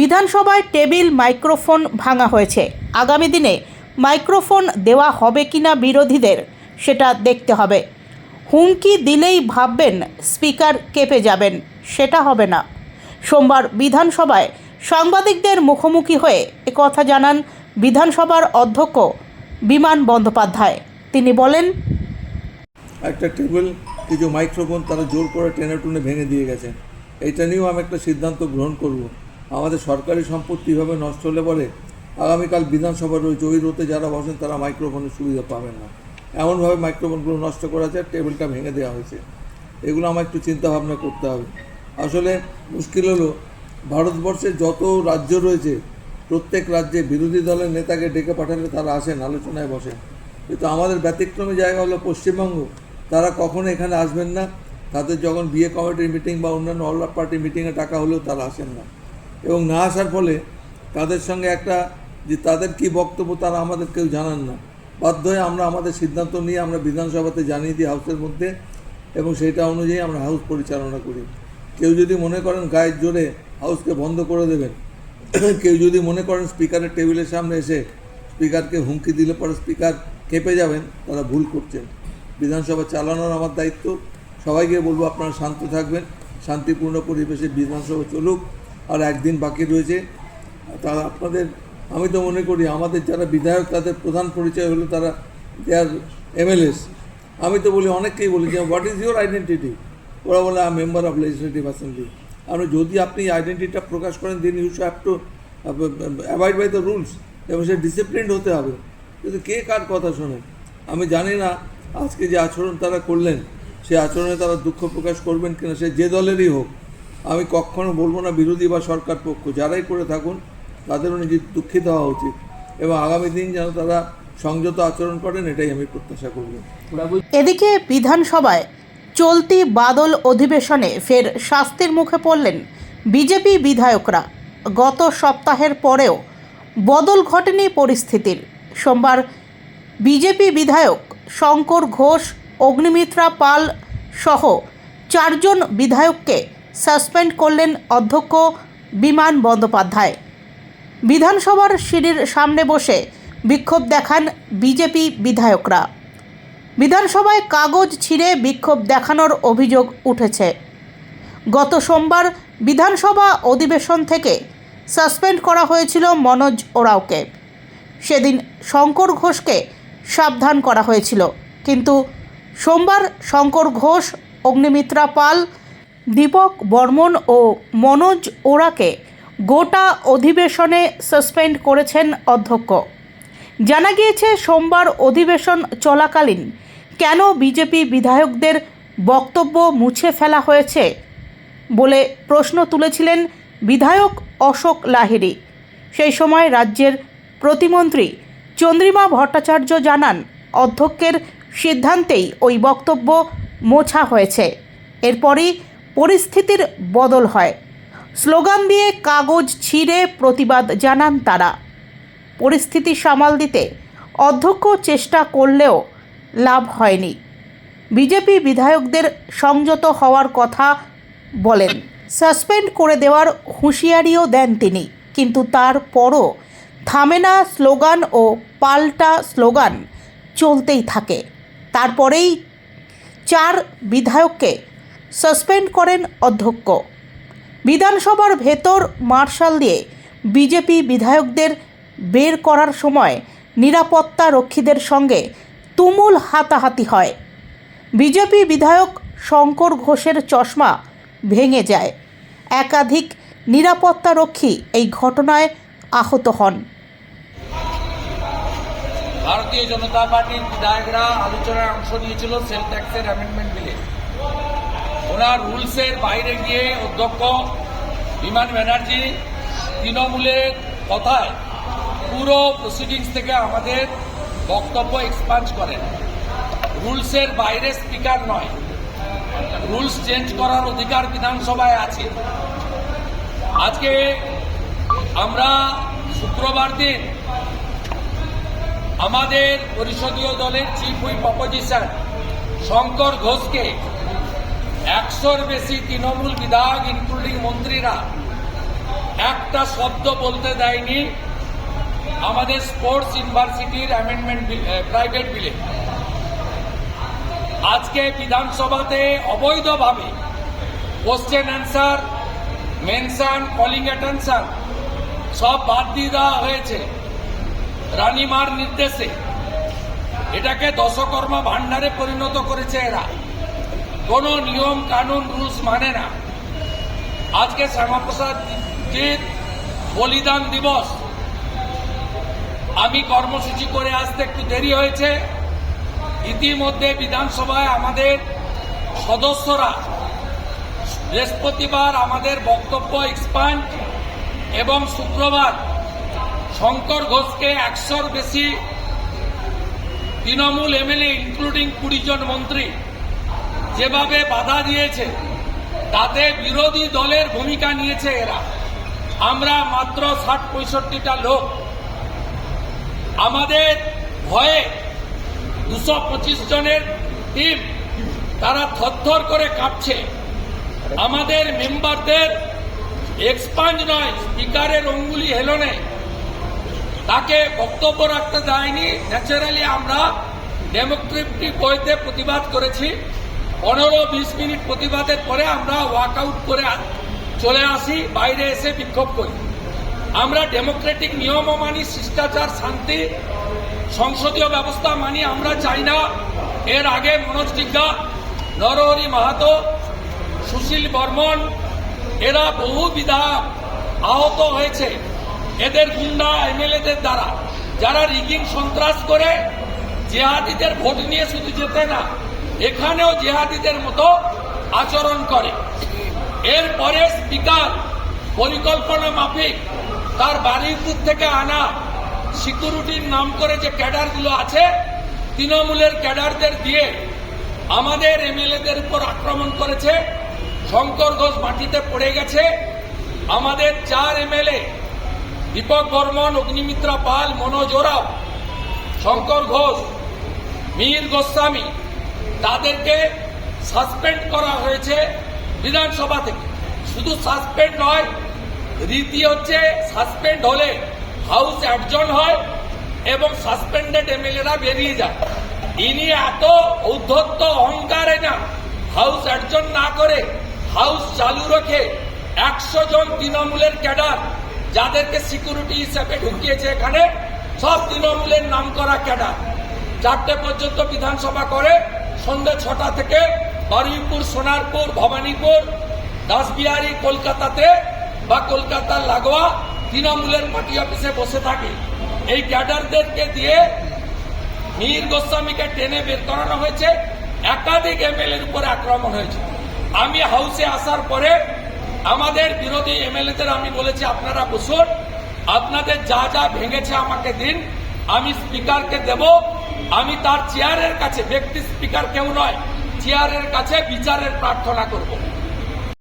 বিধানসভায় table microphone ভাঙা হয়েছে। আগামী দিনে মাইক্রোফোন দেওয়া হবে কিনা বিরোধীদের সেটা দেখতে হবে। হুমকি দিলেই ভাববেন স্পিকার কেঁপে যাবেন, সেটা হবে না। সোমবার বিধানসভায় সাংবাদিকদের মুখোমুখি হয়ে একথা জানান বিধানসভার অধ্যক্ষ বিমান বন্দ্যোপাধ্যায়। তিনি বলেন, একটা টেবিল কিছু মাইক্রোফোন, তারা জোর করে টেনে টুনে ভেঙে দিয়ে গেছে। এইটা নিয়েও আমি একটা সিদ্ধান্ত গ্রহণ করব। আমাদের সরকারি সম্পত্তি এভাবে নষ্ট হলে পরে আগামীকাল বিধানসভার ওই রোতে যারা বসেন তারা মাইক্রোফোনের সুবিধা পাবেন না। এমনভাবে মাইক্রোফোনগুলো নষ্ট করা হয়েছে টেবিলটা ভেঙে দেওয়া হয়েছে। এগুলো আমার একটু চিন্তা ভাবনা করতে হবে। আসলে মুশকিল হলো, ভারতবর্ষের যত রাজ্য রয়েছে, প্রত্যেক রাজ্যে বিরোধী দলের নেতাকে ডেকে পাঠালে তারা আসেন, আলোচনায় বসেন। কিন্তু আমাদের ব্যতিক্রমী জায়গা হলো পশ্চিমবঙ্গ। তারা কখনো এখানে আসবেন না। তাদের যখন বিয়ে কমিটির মিটিং বা অন্যান্য অল পার্টি মিটিংয়ে টাকা হলেও তারা আসেন না। এবং না আসার ফলে তাদের সঙ্গে একটা যে তাদের কি বক্তব্য তারা আমাদের কেউ জানান না। বাধ্য হয়ে আমরা আমাদের সিদ্ধান্ত নিয়ে আমরা বিধানসভাতে জানিয়ে দিই হাউসের মধ্যে এবং সেটা অনুযায়ী আমরা হাউস পরিচালনা করি। কেউ যদি মনে করেন গায়ের জোরে হাউসকে বন্ধ করে দেবেন, কেউ যদি মনে করেন স্পিকারের টেবিলের সামনে এসে স্পিকারকে হুমকি দিলে পরে স্পিকার কেঁপে যাবেন, তারা ভুল করছেন। বিধানসভা চালানোর আমার দায়িত্ব। সবাইকে বলব আপনারা শান্ত থাকবেন, শান্তিপূর্ণ পরিবেশে বিধানসভা চলুক। আর একদিন বাকি রয়েছে। তারা আপনাদের, আমি তো মনে করি আমাদের যারা বিধায়ক, তাদের প্রধান পরিচয় হলো তারা দেয়ার এমএলএস। আমি তো বলি, অনেককেই বলি যে হোয়াট ইজ ইউর আইডেন্টিটি ওরা বলে I member of legislative assembly আর যদি আপনি আইডেন্টিটিটা প্রকাশ করেন দিন you have to avoid by the rules এবং সে ডিসিপ্লিনড হতে হবে। কিন্তু কে কার কথা শোনে? আমি জানি না আজকে যে আচরণ তারা করলেন। সে আচরণে তারা দুঃখ প্রকাশ করবেন কিনা, সে যে দলেরই হোক। আমি কখনো বলব না বিরোধী বা সরকার পক্ষ, যারাই করে থাকুন, তাদেরও নিজে দুঃখিত হওয়া উচিত। এবং আগামী দিন যেন তারা সংযত আচরণ করেন, এটাই আমি প্রত্যাশা করব। এদিকে বিধানসভায় চলতি বাদল অধিবেশনে ফের শাস্তির মুখে পড়লেন বিজেপি বিধায়করা। গত সপ্তাহের পরেও বদল ঘটেনি পরিস্থিতির। সোমবার বিজেপি বিধায়ক শঙ্কর ঘোষ, অগ্নিমিত্রা পাল সহ চারজন বিধায়ককে সাসপেন্ড করলেন অধ্যক্ষ বিমান বন্দ্যোপাধ্যায়। বিধানসভার সিঁড়ির সামনে বসে বিক্ষোভ দেখান বিজেপি বিধায়করা। বিধানসভায় কাগজ ছিঁড়ে বিক্ষোভ দেখানোর অভিযোগ উঠেছে। গত সোমবার বিধানসভা অধিবেশন থেকে সাসপেন্ড করা হয়েছিল মনোজ ওরাওকে। সেদিন শঙ্কর ঘোষকে সাবধান করা হয়েছিল। কিন্তু সোমবার শঙ্কর ঘোষ, অগ্নিমিত্রা পাল দীপক বর্মন ও মনোজ ওরাকে গোটা অধিবেশনে সাসপেন্ড করেছেন অধ্যক্ষ। জানা গিয়েছে, সোমবার অধিবেশন চলাকালীন কেন বিজেপি বিধায়কদের বক্তব্য মুছে ফেলা হয়েছে বলে প্রশ্ন তুলেছিলেন বিধায়ক অশোক লাহিড়ী। সেই সময় রাজ্যের প্রতিমন্ত্রী চন্দ্রিমা ভট্টাচার্য জানান, অধ্যক্ষের সিদ্ধান্তেই ওই বক্তব্য মোছা হয়েছে। এরপরই পরিস্থিতির বদল হয়। স্লোগান দিয়ে কাগজ ছিঁড়ে প্রতিবাদ জানান তারা। পরিস্থিতি সামাল দিতে অধ্যক্ষ চেষ্টা করলেও লাভ হয়নি। বিজেপি বিধায়কদের সংযত হওয়ার কথা বলেন। সাসপেন্ড করে দেওয়ার হুঁশিয়ারিও দেন তিনি, কিন্তু তারপরও থামে না স্লোগান ও পাল্টা স্লোগান চলতেই থাকে। তারপরেই চার বিধায়ককে সাসপেন্ড করেন অধ্যক্ষ। বিধানসভার ভেতর মার্শাল দিয়ে বিজেপি বিধায়কদের বের করার সময় নিরাপত্তা রক্ষীদের সঙ্গে তুমুল হাতাহাতি হয়। বিজেপি বিধায়ক শঙ্কর ঘোষের চশমা ভেঙে যায়। একাধিক নিরাপত্তারক্ষী এই ঘটনায় আহত হন। ভারতীয় জনতা পার্টির বিধায়করা আলোচনায় অংশ নিয়েছিল সেল ট্যাক্সের অ্যামেন্ডমেন্ট বিলে ওনার রুলসের বাইরে গিয়ে অধ্যক্ষ বিমান ব্যানার্জি তৃণমূলের কথায় পুরো প্রসিডিংস থেকে আমাদের বক্তব্য এক্সপান্স করেন। রুলসের বাইরে স্পিকার নয়। রুলস চেঞ্জ করার অধিকার বিধানসভায় আছে। আজকে আমরা শুক্রবার দিন আমাদের পরিষদীয় দলের চিফ হুইপ অপোজিশন শঙ্কর ঘোষকে একশোর বেশি তৃণমূল বিধায়ক ইনক্লুডিং মন্ত্রীরা, একটা শব্দ বলতে দেয়নি। আমাদের স্পোর্টস ইউনিভার্সিটির অ্যামেন্ডমেন্ট প্রাইভেট বিলে আজকে বিধানসভাতে অবৈধভাবে question answer mention calling attention সব বাদ দিয়ে দেওয়া হয়েছে। রানিমার নির্দেশে। এটাকে দশকর্মা ভাণ্ডারে পরিণত করেছে এরা। কোনো নিয়ম কানুন রুলস মানে না। আজকে শ্যামাপ্রসাদ জির বলিদান দিবস। আমি কর্মসূচি করে আসতে একটু দেরি হয়েছে। ইতিমধ্যে বিধানসভায় আমাদের সদস্যরা বৃহস্পতিবার আমাদের বক্তব্য এক্সপান্ড এবং শুক্রবার শঙ্কর ঘোষকে একশোর বেশি তৃণমূল এমএলএ ইনক্লুডিং কুড়ি জন মন্ত্রী যেভাবে বাধা দিয়েছে, তাতে বিরোধী দলের ভূমিকা নিয়েছে এরা। আমরা মাত্র ষাট পঁয়ষট্টিটা লোক। আমাদের ভয়ে দুশো পঁচিশ জনের টিম তারা থরথর করে কাঁপছে। আমাদের মেম্বারদের এক্সপাঞ্জ নয়, স্পিকারের অঙ্গুলি হেলনে তাকে বক্তব্য রাখতে দেয়নি ন্যাচারালি আমরা ডেমোক্রেটিক বইতে প্রতিবাদ করেছি। পনেরো বিশ মিনিট প্রতিবাদের পরে আমরা ওয়াকআউট করে চলে আসি, বাইরে এসে বিক্ষোভ করি। আমরা ডেমোক্রেটিক নিয়মও মানি, শিষ্টাচার, শান্তি, সংসদীয় ব্যবস্থা মানি আমরা চাই না। এর আগে মনোজ টিগ্গা নরহরি মাহাতো, সুশীল বর্মন, এরা বহু বিধা আহত হয়েছে। এদের গুন্ডা এমএলএদের দ্বারা। যারা রিগিং সন্ত্রাস করে, জেহাদিদের ভোট নিয়ে শুধু যেতে না এখানেও জেহাদিদের মতো আচরণ করে। এরপরে স্পিকার পরিকল্পনা মাফিক তার বারুইপুর থেকে আনা সিকিউরিটির নাম করে যে ক্যাডারগুলো আছে, তৃণমূলের ক্যাডারদের দিয়ে আমাদের এমএলএদের উপর আক্রমণ করেছে। শঙ্কর ঘোষ মাটিতে পড়ে গেছে। আমাদের চার এমএলএ, দীপক বর্মন, অগ্নিমিত্রা পাল, মনোজ ওরাও, শঙ্কর ঘোষ, মীর গোস্বামী তাদেরকে সাসপেন্ড করা হয়েছে বিধানসভা থেকে। শুধু সাসপেন্ড নয়, রীতি হচ্ছে সাসপেন্ড হলে হাউস অ্যাডজন হয় এবং সাসপেন্ডেড এমএলএরা বেরিয়ে যায়। ইনি এত ঔদ্ধত্য, অহংকারে না, হাউস অ্যাডজন না করে হাউস চালু রেখে একশো জন তৃণমূলের ক্যাডার যাদেরকে সিকিউরিটি হিসাবে ঢুকিয়েছে এখানে, সব তৃণমূলের নাম করা ক্যাডার। চারটে পর্যন্ত বিধানসভা করে সন্ধ্যে ছটা থেকে বারুইপুর, সোনারপুর, ভবানীপুর, দাসবিহারী, কলকাতাতে বা কলকাতার লাগোয়া তৃণমূলের পার্টি অফিসে বসে থাকে। এই ক্যাডারদেরকে দিয়ে মীর গোস্বামীকে টেনে বের করানো হয়েছে। একাধিক এমএলএর উপরে আক্রমণ হয়েছে। আমি হাউসে আসার পরে আমাদের বিরোধী এমএলএদের আমি বলেছি, আপনারা বসুন। আপনাদের যা যা ভেঙেছে আমাকে দিন। আমি স্পিকারকে দেব। আমি তার চেয়ারের কাছে ব্যক্তি স্পিকার কেউ নয় চেয়ারের কাছে বিচারের প্রার্থনা করব।